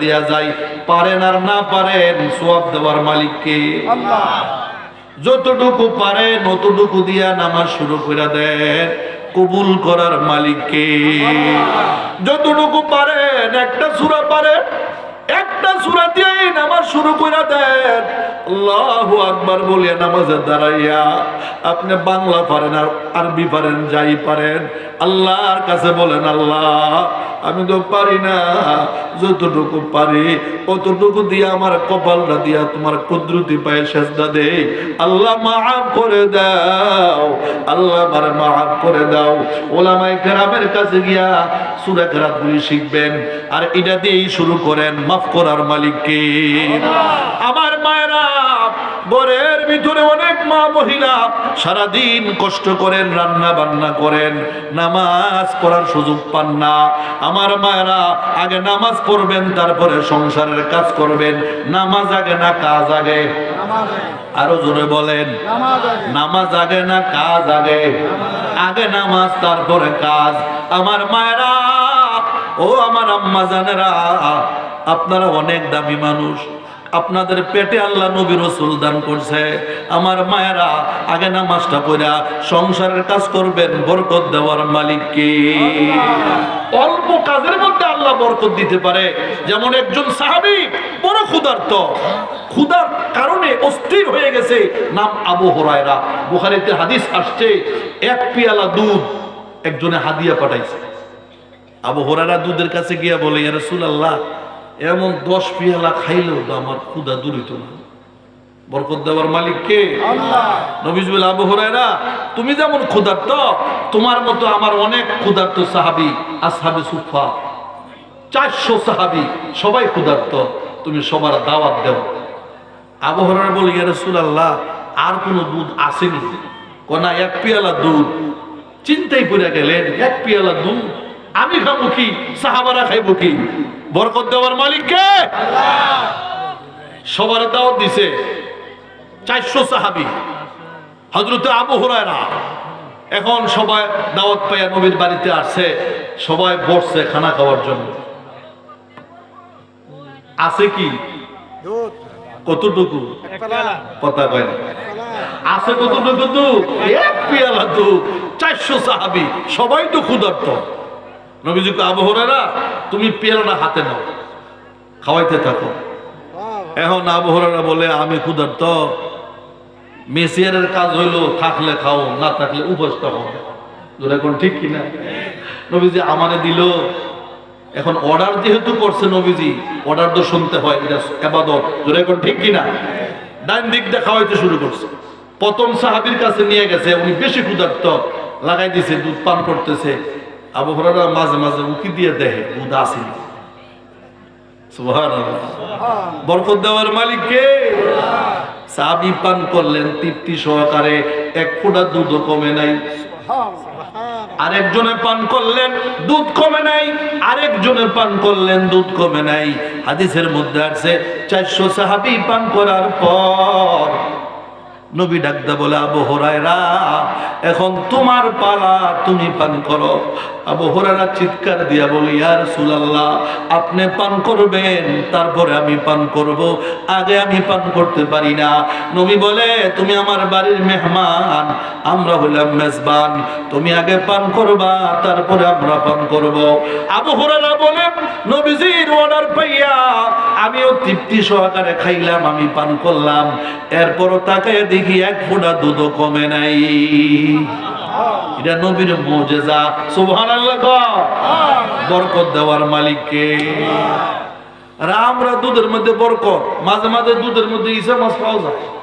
দিয়া যায়। পারেন আর না পারেন সোয়াব দেওয়ার মালিককে। যতটুকু পারেন অতটুকু দিয়া নামাজ শুরু করে দেন কবুল করার মালিককে। যতটুকু পারেন একটা সুরা পারেন একটা সুরা দিয়ে নামাজ শুরু করে দেন। আল্লাহু আকবার বলিয়া নামাজে দাঁড়াইয়া আপনি বাংলা পারেন আর আরবি পারেন যাই পারেন আল্লাহর কাছে বলেন আল্লাহ আমি তো পারি না যতটুকু পারি অতটুকু দিয়ে আমার কপালটা দিয়া তোমার কুদরতি পায়ে সেজদা দে। আল্লাহ মাফ করে দাও আল্লাহ আমারে মাফ করে দাও। ওলামাই কেরামের কাছে গিয়া সুরা কেরাত গুলি শিখবেন আর এটা দিয়েই শুরু করেন মাফ করার মালিককে আমার মায়েরা ঘরের ভিতরে অনেক মা মহিলা সারাদিন কষ্ট করেন, রান্না বান্না করেন, নামাজ পড়ার সুযোগ পান না। আমার মায়েরা আগে নামাজ পড়বেন, তারপরে সংসারের কাজ করবেন। নামাজ আগে না কাজ আগে? আরও জোরে বলেন। নামাজ আগে না কাজ আগে? আগে নামাজ, তারপরে কাজ। আমার মায়েরা, ও আমার আম্মা জানেরা, আপনারা অনেক দামি মানুষ। আপনাদের পেটে আল্লাহ নবী রসুল দান করছে। আমার মায়েরা আগে নামাজটা পড়া, সংসারের কাজ করবেন, বরকত দেওয়ার মালিককে অল্প কাজের মধ্যে আল্লাহ বরকত দিতে পারে। যেমন একজন সাহাবি, বড় ক্ষুধার্ত। ক্ষুধার কারণে অস্থির হয়ে গেছে। নাম আবু হরায়রা। বুখারিতে হাদিস আসছে, এক পিয়ালা দুধ একজনে হাদিয়া পাঠাইছে। আবু হরারা দুধের কাছে গিয়া বলে, ইয়া রাসূলুল্লাহ এমন দশ পিয়ালা খাইলেও তো আমার ক্ষুধা দূরিত না। বরকত দেওয়ার মালিক কে? নবিজুল আবু হরায়রা তুমি যেমন ক্ষুধার্ত তোমার মতো আমার অনেক ক্ষুধার্ত সাহাবি আসহাবে সুফা চারশো সাহাবি সবাই ক্ষুধার্ত তুমি সবার দাওয়াত দেও। আবু হরায়রা বলে ইয়া রাসূলুল্লাহ আর কোনো দুধ আসেনি? কোনা এক পিয়ালা দুধ। চিন্তাই পড়ে গেলেন এক পিয়ালা দুধ? আমি খাব কি? সাহাবারা খাইবো কি? বরকত দেওয়ার মালিক কে সবার দাওয়াত দিছে চারশো সাহাবি হজরত আবু হুরায়রা। এখন সবাই দাওয়াত পাইয়া নবীর বাড়িতে আসছে, সবাই বসছে খানা খাওয়ার জন্য। আছে কি? কতটুকু? কথা কয় আছে কতটুকু দুধ এক পিয়ালা দুধ চারশো সাহাবি, সবাই তো ক্ষুধার্ত। নবীজিকে আবহরারা তুমি পেল না, হাতে নাও। খাওয়াইতে থাকো। এখন আবহরারা বলে, আমি ক্ষুধার্ত। মেসিয়ারের কাজ হইল থাকলে খাও, না থাকলে উপোস থাকো। কোন ঠিক কিনা নবীজি আমারে দিল। এখন অর্ডার যেহেতু করছে নবীজি, অর্ডার তো শুনতে হয়, এটা এবাদত যেটা এখন ঠিক কিনা ডাইন দিক দিয়ে খাওয়াইতে শুরু করছে। প্রথম সাহাবির কাছে নিয়ে গেছে, উনি বেশি ক্ষুধার্ত। লাগাই দিছে, দুধ পান করতেছে। আবু হরারা মাঝে মাঝে উকি দিয়ে দেখে দুধ আসেনি সুবহানাল্লাহ। বরকত দেওয়ার মালিক কে? সাহাবি পান করলেন তৃপ্তি সহকারে এক ফোঁটা দুধও কমে নাই। আরেকজনে পান করলেন দুধ কমে নাই। আরেকজনে পান করলেন দুধ কমে নাই। হাদিসের মধ্যে আছে চারশো সাহাবি পান করার পর নবী ডাকদা বলে, আবু হরায়রা, এখন তোমার পালা তুমি পান করো। আবু হরায়রা চিৎকার দিয়া বলি ইয়ার সুলাল্লাহ আপনি পান করবেন, তারপরে আমি পান করব। আগে আমি পান করতে পারি না। নবী বলে, তুমি আমার বাড়ির মেহমান, আমরা হইলাম মেজবান। তুমি আগে পান করবা, তারপরে আমরা পান করব। আবু হরায়রা বলে, নবীজির অর্ডার পাইয়া, আমিও তৃপ্তি সহকারে খাইলাম, আমি পান করলাম। এরপরও তাকায় দেখি এক ফোঁটা দুধও কমে নাই? এটা নবীর মোজেজা। কও। বরকত দেওয়ার মালিককে। আর আমরা দুধের মধ্যে বরকত, মাঝে মাঝে দুধের মধ্যে ইসা মাছ পাওয়া যায়।